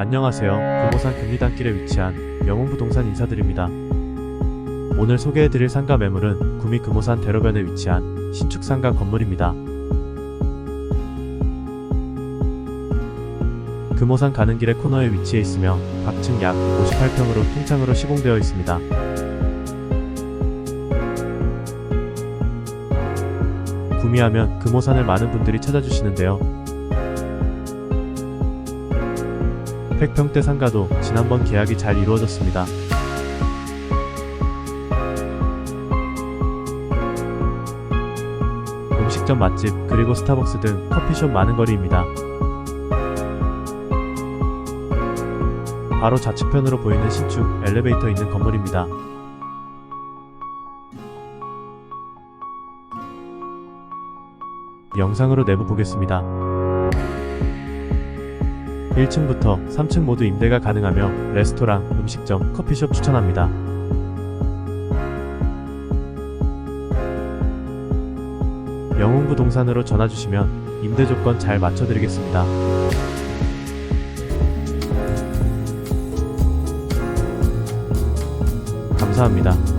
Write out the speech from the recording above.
안녕하세요. 금호산 금리단길에 위치한 영웅부동산 인사드립니다. 오늘 소개해드릴 상가 매물은 구미 금호산 대로변에 위치한 신축 상가 건물입니다. 금호산 가는 길의 코너에 위치해 있으며 각층 약 58평으로 통창으로 시공되어 있습니다. 구미하면 금호산을 많은 분들이 찾아주시는데요. 팩평대 상가도 지난번 계약이 잘 이루어졌습니다. 음식점 맛집 그리고 스타벅스 등 커피숍 많은 거리입니다. 바로 좌측편으로 보이는 신축 엘리베이터 있는 건물입니다. 영상으로 내부 보겠습니다. 1층부터 3층 모두 임대가 가능하며 레스토랑, 음식점, 커피숍 추천합니다. 영웅부동산으로 전화 주시면 임대 조건 잘 맞춰드리겠습니다. 감사합니다.